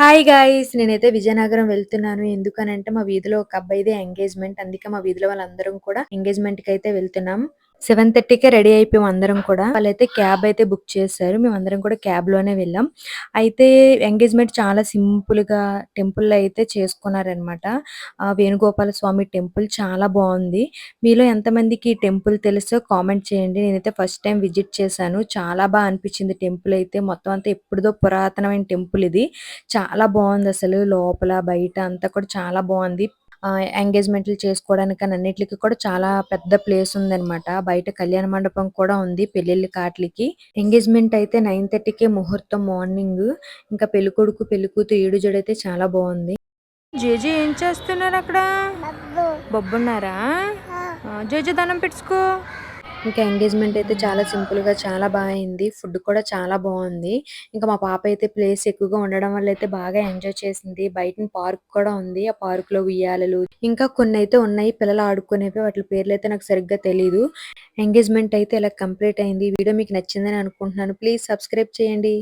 Hi guys నేనైతే విజయనగరం వెళ్తున్నాను. ఎందుకనంటే మా వీధిలో ఒక అబ్బాయిదే ఎంగేజ్మెంట్ అందుకే మా వీధిలో వాళ్ళందరం కూడా ఎంగేజ్మెంట్కి అయితే వెళ్తున్నాం. సెవెన్ థర్టీకే రెడీ అయిపోయాం అందరం కూడా. వాళ్ళైతే క్యాబ్ అయితే బుక్ చేశారు. మేము అందరం కూడా క్యాబ్లోనే వెళ్ళాం. అయితే ఎంగేజ్మెంట్ చాలా సింపుల్గా టెంపుల్లో అయితే చేసుకున్నారనమాట ఆ వేణుగోపాల స్వామి టెంపుల్ చాలా బాగుంది. మీలో ఎంతమందికి ఈ టెంపుల్ తెలుసో కామెంట్ చేయండి. నేనైతే ఫస్ట్ టైం విజిట్ చేశాను. చాలా బాగా అనిపించింది టెంపుల్ అయితే. మొత్తం అంతా ఎప్పుడుదో పురాతనమైన టెంపుల్ ఇది. చాలా బాగుంది అసలు. లోపల బయట అంతా కూడా చాలా బాగుంది. ఎంగేజ్మెంట్లు చేసుకోవడానికి అని అన్నిటికి కూడా చాలా పెద్ద ప్లేస్ ఉందన్నమాట. బయట కళ్యాణ మండపం కూడా ఉంది పెళ్ళిళ్ళ కాట్లకి. ఎంగేజ్మెంట్ అయితే నైన్ థర్టీకే ముహూర్తం మార్నింగ్. ఇంకా పెళ్ళి కొడుకు పెళ్ళి కూతురు ఈడు జడైతే చాలా బాగుంది. జేజే ఏం చేస్తున్నారు అక్కడ? బొబ్బున్నారా? జేజే దండం పెట్టుకో. ఇంకా ఎంగేజ్మెంట్ అయితే చాలా సింపుల్గా చాలా బాగా అయింది. ఫుడ్ కూడా చాలా బాగుంది. ఇంకా మా పాప అయితే ప్లేస్ ఎక్కువగా ఉండడం వల్ల అయితే బాగా ఎంజాయ్ చేసింది. బయట పార్క్ కూడా ఉంది. ఆ పార్క్లో ఉయ్యాలలు. ఇంకా కొన్ని అయితే ఉన్నాయి. పిల్లలు ఆడుకునేవి వాటి పేర్లు అయితే నాకు సరిగ్గా తెలియదు ఎంగేజ్మెంట్ అయితే ఇలా కంప్లీట్ అయింది. వీడియో మీకు నచ్చిందని అనుకుంటున్నాను. ప్లీజ్ సబ్స్క్రైబ్ చేయండి.